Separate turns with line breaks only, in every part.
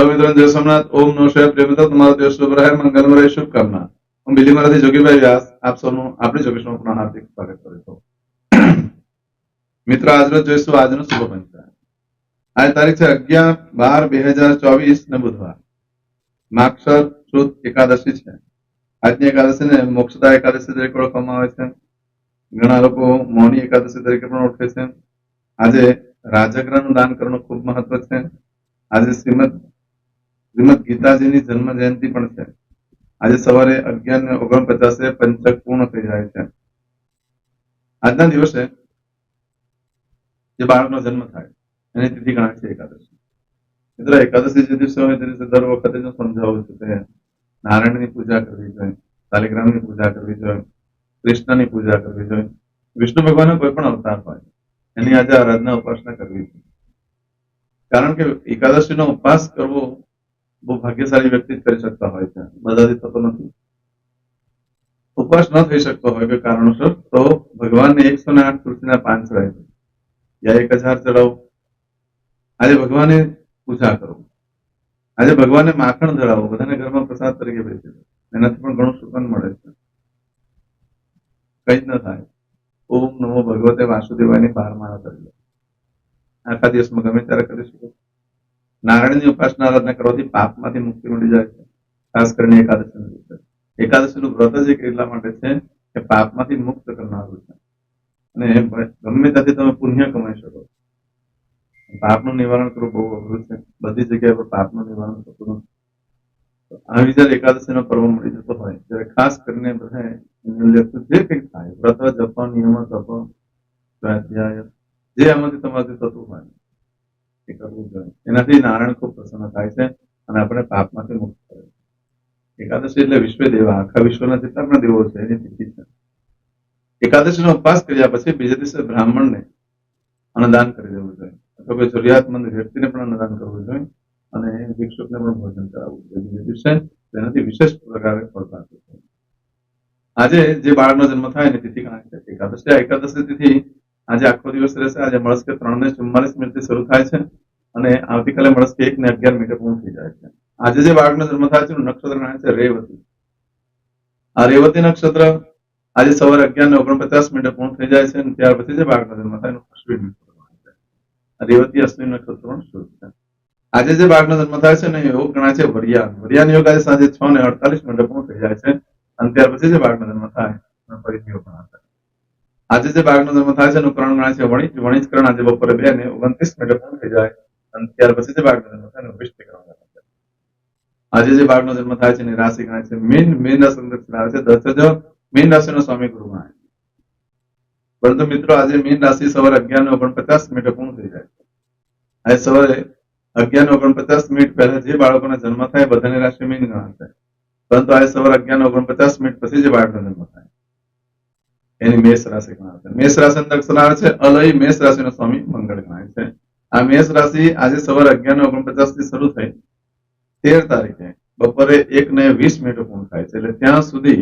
તો જય સોમનાથ. ઓમ નો શિવાય. પ્રેમ તો તમારો દિવસ શુભ રહે. મંગલમ રહે શુભકામના. હું બિલીમારાથી જોગીભાઈ વ્યાસ. આપ સૌનું, આપણી જોગેશમાં પુનઃ હાર્દિક સ્વાગત કરું છું. મિત્રો આજનો જોઈશું આજનો શુભ પંચાંગ આજ તારીખ છે અગિયાર બાર બે હજાર ચોવીસ ને બુધવાર. માક્ષર શુદ્ધ એકાદશી છે. આજની એકાદશીને મોક્ષદા એકાદશી તરીકે ઓળખવામાં આવે છે. ઘણા લોકો મૌની એકાદશી તરીકે પણ ઓળખે છે. આજે રાજગ્રહનું દાન કરવાનું ખૂબ મહત્વ છે. આજે શ્રીમદ શ્રીમદ ગીતાજીની જન્મ જયંતિ પણ છે. આજે સવારે અગિયાર ને ઓગણપચાસે પંચક પૂર્ણ થઈ જાય છે. આજના દિવસે જે બાળકનો જન્મ થાય, એની તિથિ ગણાય છે એકાદશી. મિત્રો, એકાદશી જે દિવસે હોય તે દર વખતે જો સમજાવું છું કે નારાયણની પૂજા કરવી જોઈએ, શાલિગ્રામની પૂજા કરવી જોઈએ, કૃષ્ણની પૂજા કરવી જોઈએ. વિષ્ણુ ભગવાનનો કોઈ પણ અવતાર હોય, એની આજે આરાધના, ઉપાસના કરવી જોઈએ કારણ કે એકાદશીનો ઉપવાસ કરવો બહુ ભાગ્યશાળી વ્યક્તિ જ કરી શકતા હોય છે. બધાથી થતો નથી. ઉપવાસ ન થઈ શકતો હોય કોઈ કારણોસર, તો ભગવાનને એકસો ને આઠ તુલસીના પાન ચડાય છે યા એક હજાર ચડાવો. આજે ભગવાને પૂજા કરો. આજે ભગવાનને માખણ ધરાવો. બધાને ઘરમાં પ્રસાદ તરીકે બેસી એનાથી પણ ઘણું સુકન મળે છે. કઈ જ ન થાય. ઓમ નમો ભગવતે વાસુદેવાયની બાર માળા કરી આખા દિવસમાં ગમે ત્યારે કરી શકો નારાયણની ઉપાસના આરાધના કરવાથી પાપમાંથી મુક્તિ મળી જાય છે. ખાસ કરીને એકાદશી દિવસે એકાદશીનું વ્રત જ એટલા માટે છે કે પાપમાંથી મુક્ત કરનારું છે. અને ગમે ત્યાંથી તમે પુણ્ય કમાઈ શકો. પાપનું નિવારણ કરવું બહુ અઘરું છે. બધી જગ્યાએ પર પાપનું નિવારણ થતું નથી. આવી જયારે એકાદશીનો પર્વ મળી જતો હોય. ત્યારે ખાસ કરીને બધા જે કંઈક થાય, વ્રત, જપો, નિયમો જપો સ્વાધ્યાય, જે આમાંથી તમારાથી થતું હોય. એ કરવું જોઈએ. એનાથી નારાયણ ખૂબ પ્રસન્ન થાય છે અને આપણે પાપમાંથી મુક્ત કરે છે એકાદશી એટલે વિશ્વ દેવા. આખા વિશ્વના જેટલા પણ દેવો છે, એની તિથિ છે. એકાદશીનો ઉપવાસ કર્યા પછી બીજા દિવસે બ્રાહ્મણને અન્નદાન કરી દેવું જોઈએ. અથવા કોઈ જરૂરિયાતમંદ વ્યક્તિને પણ અન્નદાન કરવું જોઈએ અને ભિક્ષુકને પણ ભોજન કરાવવું જોઈએ. બીજા દિવસે તેનાથી વિશેષ પ્રકારે ફળ પ્રાપ્ત થાય આજે જે બાળકનો જન્મ થાય એની તિથિ ગણાય છે. એકાદશી એકાદશી તિથિ આજે આખો દિવસ રહેશે. આજે મળસ્કે ત્રણ ને ચુમ્માલીસ મિનિટથી શરૂ થાય છે અને આવતીકાલે મળસ્કે એક ને અગિયાર મિનિટે પૂર્ણ થઈ જાય છે. આજે જે બાળકનો જન્મ થાય છે નક્ષત્ર છે રેવતી. આ રેવતી નક્ષત્ર આજે સવારે અગિયાર ને ઓગણપચાસ મિનિટે પૂર્ણ થઈ જાય છે અને ત્યાર પછી જે બાળકનો જન્મ થાય એનું અશ્વિન નક્ષત્ર રેવતી અશ્વિન નક્ષત્ર શુભ છે. આજે જે બાળકનો જન્મ થાય છે ને યોગ ગણાય છે વરિયાન. વરિયાન યોગ આજે સાંજે છ ને અડતાલીસ મિનિટે પૂર્ણ થઈ જાય છે અને ત્યાર પછી જે બાળકનો જન્મ થાય ફરીથી યોગ ગણાશે આજે જે બાળકનો જન્મ થાય છે એનું કરણ ગણાય છે વણિજ વણિજ કરણ આજે બપોરે બે ને ઓગણત્રીસ મિનિટે પૂર્ણ થઈ જાય અને ત્યાર પછી જે બાળકનો જન્મ થાય વિષ્ટિ કરણ ગણાય આજે જે બાળકનો જન્મ થાય છે એની રાશિ ગણાય છે મીન મીન રાશિ દક્ષિણ આવે છે દસ જો મીન રાશિનો સ્વામી ગુરુ ગણાય પરંતુ મિત્રો આજે મીન રાશિ સવારે અગિયાર ને ઓગણપચાસ મિનિટે પૂર્ણ થઈ જાય આજે સવારે અગિયાર ને ઓગણપચાસ મિનિટ પહેલા જે બાળકોનો જન્મ થાય બધાની રાશિ મીન ગણાશે પરંતુ આજે સવારે અગિયાર ને ઓગણપચાસ મિનિટ પછી જે બાળકનો જન્મ થાય એની મેષ રાશિ ગણાય છે મેષ રાશિ દક્ષિણ આવે છે, અલય મેષ રાશિનો સ્વામી મંગળ ગણાય છે. આ મેષ રાશિ આજે સવારે અગિયાર ઓગણપચાસથી શરૂ થઈ, તેર તારીખે બપોરે એક ને વીસ મિનિટ પૂર્ણ થાય છે. એટલે ત્યાં સુધી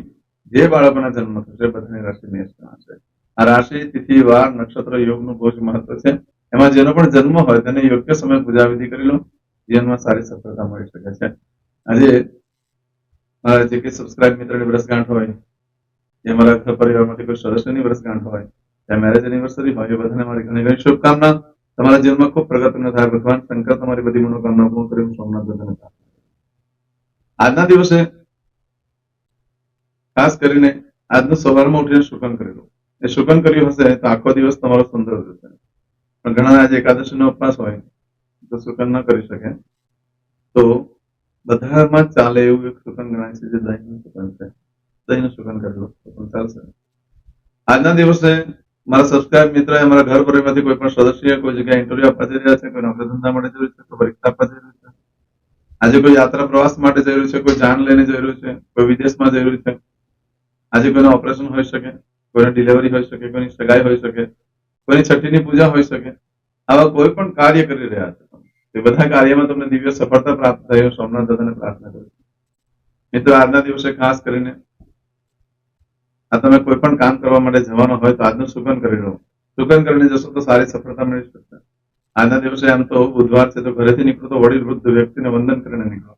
જે બાળકોના જન્મ થશે બધાની રાશિ મેષ ગણાશે આ રાશિ, તિથિ, વાર, નક્ષત્ર, યોગનું બહુ જ મહત્વ છે. એમાં જેનો પણ જન્મ હોય, તેને યોગ્ય સમય પૂજા વિધિ કરી લો. જીવનમાં સારી સફળતા મળી શકે છે. આજે મારા જે કે સબસ્ક્રાઇબ મિત્રની વર્ષગાંઠ હોય જે મારા ઘર પરિવારમાંથી કોઈ સરસ એનિવર્સગાંઠ હોય, ત્યાં મેરેજ એનિવર્સરી હોય, એ બધાને મારી ઘણી ઘણી શુભકામના. તમારા જીવનમાં ખૂબ પ્રગતિનો થાય ભગવાન. શંકર, તમારી બધી મનોકામના પૂર્ણ કરી સોમનાથ બધાને આજના દિવસે ખાસ કરીને આજનો સવારમાં ઉઠીને શુકન કરેલું એ શુકન કર્યું હશે તો આખો દિવસ તમારો સુંદર જશે પણ ઘણા આજે એકાદશીનો ઉપવાસ હોય, તો શુકન ન કરી શકે. તો બધામાં ચાલે એવું એક શુકન ગણાય છે જે દહીંનું શુકન છે. દહીંનું શુકન કરેલું તો પણ ચાલશે આજના દિવસે મારા સબસ્ક્રાઇબ મિત્ર અમારા ઘર પરિવારમાંથી કોઈ પણ સદસ્ય કોઈ જગ્યાએ ઇન્ટરવ્યુ આપવા જઈ રહ્યા છે કોઈ નોકરી ધંધા માટે જઈ રહ્યું છે કોઈ પરીક્ષા આપવા જઈ રહ્યું છે આજે કોઈ યાત્રા પ્રવાસ માટે જઈ રહ્યું છે કોઈ જાન લઈને જઈ રહ્યું છે કોઈ વિદેશમાં જઈ રહ્યું છે આજે કોઈનું ઓપરેશન હોઈ શકે કોઈને ડિલિવરી હોઈ શકે કોઈની સગાઈ હોઈ શકે કોઈની છઠ્ઠીની પૂજા હોઈ શકે આવા કોઈ પણ કાર્ય કરી રહ્યા છે તમે. એ બધા કાર્યમાં તમને દિવ્ય સફળતા પ્રાપ્ત થાય એવું સોમનાથ દાદાને પ્રાર્થના કરું છું. મિત્રો, આજના દિવસે ખાસ કરીને આ તમે કોઈ પણ કામ કરવા માટે જવાનો હોય તો આજનું સુગન કરી લો. સુગન કરીને જશો તો સારી સફળતા મળી શકશે. આજના દિવસે આમ તો બુધવાર છે તો ઘરેથી નીકળો તો વડીલ વૃદ્ધ વ્યક્તિને વંદન કરીને નીકળો.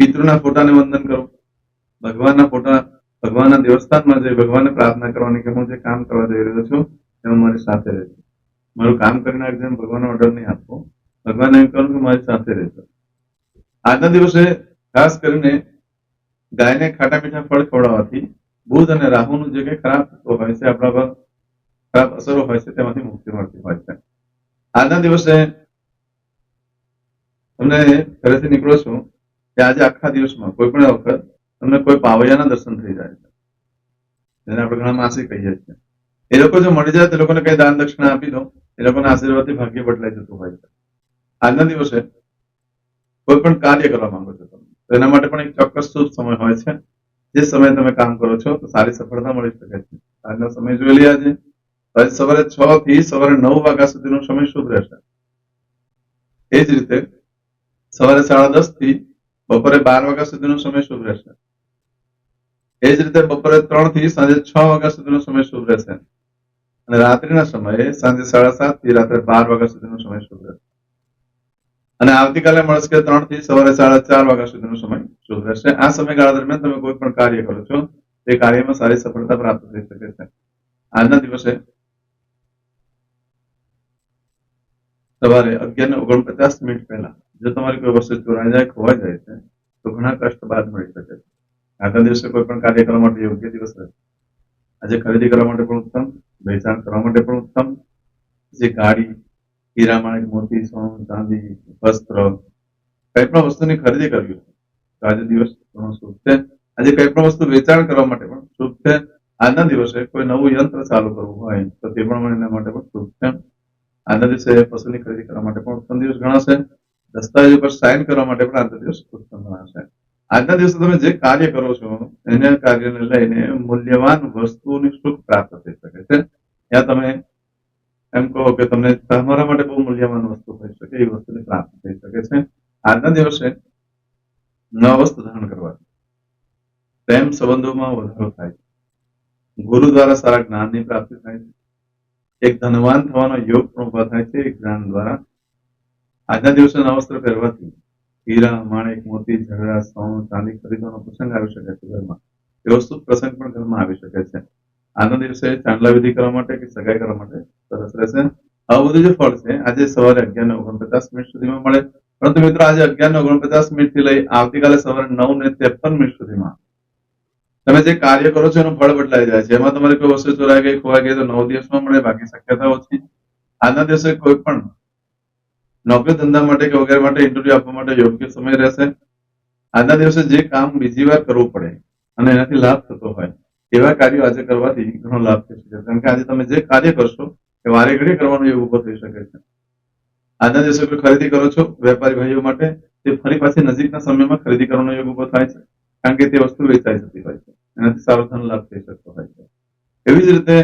પિતૃના ફોટાને વંદન કરો. ભગવાનના ફોટા, ભગવાનના દેવસ્થાનમાં જઈ ભગવાનને પ્રાર્થના કરવાની કે હું જે કામ કરવા જઈ રહ્યો છું એમાં મારી સાથે રહેજો. મારું કામ કરીને નાખજો એમ ભગવાનનો ઓર્ડર નહીં આપવો ભગવાન એમ કહું કે મારી સાથે રહેજો. આજના દિવસે ખાસ કરીને ગાયને ખાટા મીઠા ફળ ખવડાવવાથી બુધ અને રાહુનું જે કંઈ ખરાબ હોય છે, આપણા પર ખરાબ અસરો હોય છે, તેમાંથી મુક્તિ મળતી હોય છે. આજના દિવસે તમને ઘરેથી નીકળો છો કે આજે આખા દિવસમાં, કોઈ પણ વખત, તમને કોઈ પાવૈયાના દર્શન થઈ જાય છે. જેને આપણે ઘણા માસી કહીએ છીએ. એ લોકો જો મળી જાય, તો એ લોકોને કઈ દાન દક્ષિણા આપી દો, એ લોકોના આશીર્વાદથી ભાગ્ય બદલાઈ જતું હોય છે. આજના દિવસે કોઈ પણ કાર્ય કરવા માંગો છો તમે, તો એના માટે પણ એક ચોક્કસ શુભ સમય હોય છે. જે સમયે તમે કામ કરો છો, તો સારી સફળતા મળી શકે છે. આજનો સમય જોઈ લઈએ આજે. આજે સવારે છ થી સવારે નવ વાગ્યા સુધીનો સમય શુભ રહેશે. એ જ રીતે સવારે સાડા દસથી બપોરે બાર વાગ્યા સુધીનો સમય શુભ રહેશે. એ જ રીતે બપોરે ત્રણથી સાંજે છ વાગ્યા સુધીનો સમય શુભ રહેશે. અને રાત્રિના સમયે સાંજે સાડા સાતથી રાત્રે બાર વાગ્યા સુધીનો સમય શુભ રહેશે. અને આવતીકાલે મળશે ત્રણથી સવારે સાડા ચાર વાગ્યા સુધીનો સમય શુભ રહેશે આ સમયગાળા દરમિયાન તમે કોઈ પણ કાર્ય કરો છો, તે કાર્યમાં સારી સફળતા પ્રાપ્ત થઈ શકે છે. આજના દિવસે સવારે અગિયાર ને ઓગણપચાસ મિનિટ પહેલા જો તમારી કોઈ વસ્તુ ચોરાઈ જાય, ખોવાઈ જાય છે, તો ઘણા કષ્ટ બાદ મળી શકે છે. આગળ દિવસે કોઈ પણ કાર્ય કરવા માટે યોગ્ય દિવસ રહેશે આજે ખરીદી કરવા માટે પણ ઉત્તમ, વેચાણ કરવા માટે પણ ઉત્તમ, જે ગાડી હીરા માણેક મોતી, સોનું, ચાંદી, વસ્ત્ર કઈ પણ વસ્તુની ખરીદી કરવી હોય. આજે દિવસ ઘણો શુભ છે. આજે કઈ પણ વસ્તુ વેચાણ કરવા માટે પણ શુભ છે. આજના દિવસે કોઈ નવું યંત્ર ચાલુ કરવું હોય તો તે પણ એના માટે પણ શુભ છે. આજના દિવસે પશુની ખરીદી કરવા માટે પણ ઉત્તમ દિવસ ગણાશે. દસ્તાવેજ ઉપર સાઇન કરવા માટે પણ આજના દિવસ ઉત્તમ ગણાશે. આજના દિવસે તમે જે કાર્ય કરો છો, એને કાર્યને લઈને મૂલ્યવાન વસ્તુની સુખ પ્રાપ્ત થઈ શકે છે. ત્યાં તમે એમ કહો કે તમને તમારા માટે બહુ મૂલ્યવાન વસ્તુ થઈ શકે, એ વસ્તુની પ્રાપ્તિ થઈ શકે છે. આજના દિવસે નવા વસ્તુ ધારણ કરવાથી પ્રેમ સંબંધોમાં વધારો થાય છે. ગુરુ દ્વારા સારા જ્ઞાનની પ્રાપ્તિ થાય છે. એક ધનવાન થવાનો યોગ પણ ઊભા થાય છે. જ્ઞાન દ્વારા આજના દિવસે વસ્ત્ર પહેરવાથી હીરા, માણેક, મોતી, ઝઘડા, સોનું, ચાંદી ખરીદવાનો પ્રસંગ આવી શકે છે ઘરમાં. એવો શુભ પ્રસંગ પણ ઘરમાં આવી શકે છે. આજના દિવસે ચાંદલા વિધિ કરવા માટે કે સગાઈ કરવા માટે સરસ રહેશે. આવું બધું જે ફળ છે. આજે સવારે અગિયાર ને ઓગણપચાસ મિનિટ સુધીમાં મળે. પરંતુ મિત્રો, આજે અગિયાર ને ઓગણપચાસ મિનિટથી લઈ આવતીકાલે સવારે નવ ને ત્રેપન મિનિટ સુધીમાં તમે જે કાર્ય કરો છો એનું ફળ બદલાઈ જાય છે. એમાં તમારી કોઈ વસ્તુ ચોરાઈ ગઈ, ખોવાઈ ગઈ તો નવ દિવસમાં મળે, બાકી શક્યતા ઓછી. આજના દિવસે કોઈ પણ નોકરી ધંધા માટે કે વગેરે માટે ઇન્ટરવ્યુ આપવા માટે યોગ્ય સમય રહેશે. આજના દિવસે જે કામ બીજી વાર કરવું પડે અને એનાથી લાભ થતો હોય એવા કાર્યો આજે કરવાથી ઘણો લાભ થઈ શકે છે. કારણ કે આજે તમે જે કાર્ય કરશો, એ વારે ઘડી કરવાનો યોગ ઊભો થઈ શકે છે. આજના દિવસે કોઈ ખરીદી કરો છો વેપારી ભાઈઓ માટે, તે ફરી પાછી નજીકના સમયમાં ખરીદી કરવાનો યોગ ઊભો થાય છે, કારણ કે તે વસ્તુ વેચાઈ જતી હોય છે. એનાથી સારો લાભ થઈ શકતો હોય છે. એવી જ રીતે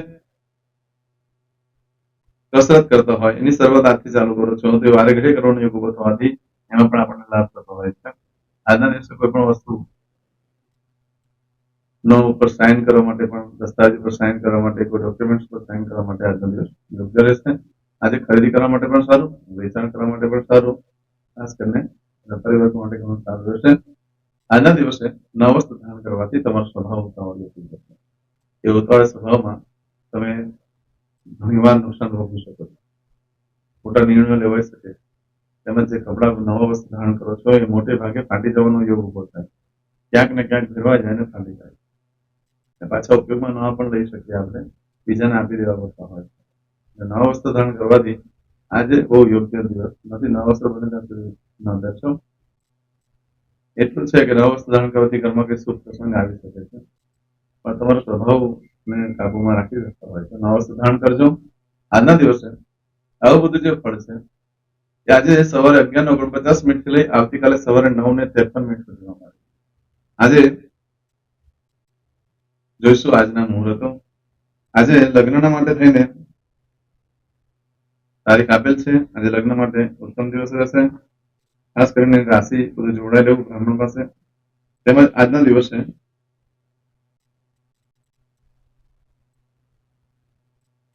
કસરત કરતા હોય, એની શરૂઆત આજથી ચાલુ કરો છો. તો વારે ઘડી કરવાનો યોગ ઊભો થવાથી એમાં પણ આપણને લાભ થતો હોય છે. આજના દિવસે કોઈ પણ વસ્તુ નો ઉપર સાઇન કરવા માટે પણ, દસ્તાવેજ ઉપર સાઇન કરવા માટે, કોઈ ડોક્યુમેન્ટ્સ પર સાઇન કરવા માટે આજનો દિવસ યોગ્ય રહેશે. આજે ખરીદી કરવા માટે પણ સારું, વેચાણ કરવા માટે પણ સારું, ખાસ કરીને વેપારી વર્ગ માટે ઘણું સારું રહેશે. આજના દિવસે નવ વસ્તુ ધારણ કરવાથી તમારો સ્વભાવ ઉતાવળ થઈ જશે. એ ઉતાવળ સ્વભાવમાં તમે ઘણીવાર નુકસાન ભોગવી શકો છો. ખોટા નિર્ણયો લેવાઈ શકે. તેમજ જે કપડા નવા વસ્તુ ધારણ કરો છો, એ મોટે ભાગે ફાટી જવાનો યોગ ઊભો થાય. ક્યાંક ને ક્યાંક ફેરવા જાય ને ફાટી જાય. પાછા ઉપયોગમાં ન પણ લઈ શકીએ આપણે. બીજાને આપી દેવા પડતા હોય છે. નવા વસ્ત્ર ધારણ કરવાથી આજે બહુ યોગ્ય દિવસ. નથી, નવા વસ્ત્ર બને ત્યાં સુધી એટલું છે કે નવા વસ્ત્ર ધારણ કરવાથી ઘરમાં કઈ શુભ પ્રસંગ આવી શકે છે. પણ તમારો સ્વભાવને કાબુમાં રાખી શકતા હોય છે. નવા વસ્ત્ર ધારણ કરજો. આજના દિવસે આવું બધું જે ફળ છે એ આજે સવારે અગિયાર ઓગણપચાસ મિનિટથી લઈ આવતીકાલે સવારે નવ ને ત્રેપન મિનિટ સુધી આજે જોઈશું આજના મુહૂર્તો. આજે લગ્નના માટે થઈને તારીખ આપેલ છે. આજે લગ્ન માટે ઉત્તમ દિવસ રહેશે. ખાસ કરીને રાશિ બધું જોડાઈ લેવું બ્રાહ્મણ પાસે. તેમજ આજના દિવસે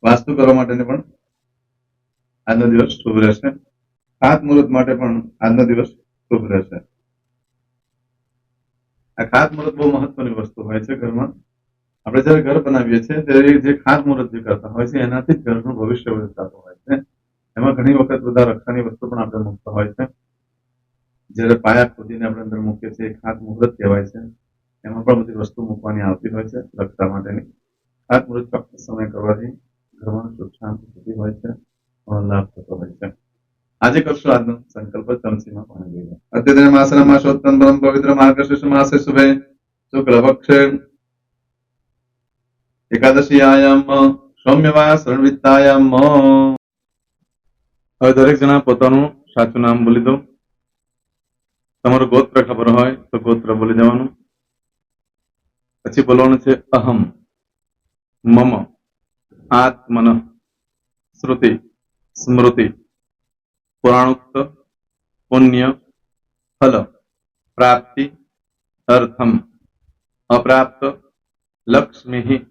વાસ્તુ કરવા માટેની પણ આજનો દિવસ શુભ રહેશે. ખાત મુહૂર્ત માટે પણ આજનો દિવસ શુભ રહેશે. આ ખાત મુહૂર્ત બહુ મહત્વની વસ્તુ હોય છે ઘરમાં. આપણે જયારે ઘર બનાવીએ છીએ, ત્યારે જે ખાત મુહૂર્ત જે કરતા હોય છે, એનાથી જ ઘરનું ભવિષ્ય થતું હોય છે. એમાં ઘણી વખત બધા રક્ષાની વસ્તુ પણ આપણે મૂકતા હોય છે. જ્યારે પાયા ખોદીને આપણે અંદર મૂકીએ છીએ ખાસ મુહૂર્ત કહેવાય છે. એમાં પણ બધી વસ્તુ મૂકવાની આવતી હોય છે, રક્ષા માટેની. ખાસ મુહૂર્ત ચોક્કસ સમય કરવાથી ઘરમાં સુખ, શાંતિ થતી હોય છે લાભ થતો હોય છે. આજે કરશું આજનો સંકલ્પ ચમસીમાં પાણી લઈને અત્યારે માસના માસોત્તમ પરમ પવિત્ર માર્ગશીર્ષ માસે શુભે. શુક્લ પક્ષે એકાદશીયાયામ સૌમ્યવા શરણવિત્તાયામ હવે દરેક જણા પોતાનું સાચું નામ બોલી દો. તમારું ગોત્ર ખબર હોય તો ગોત્ર બોલી જવાનું પછી બોલવાનું છે અહમ, મમ, આત્મન, શ્રુતિ, સ્મૃતિ, પુરાણોક્ત, પુણ્ય, ફલ, પ્રાપ્તિ, અર્થમ, અપ્રાપ્ત લક્ષ્મી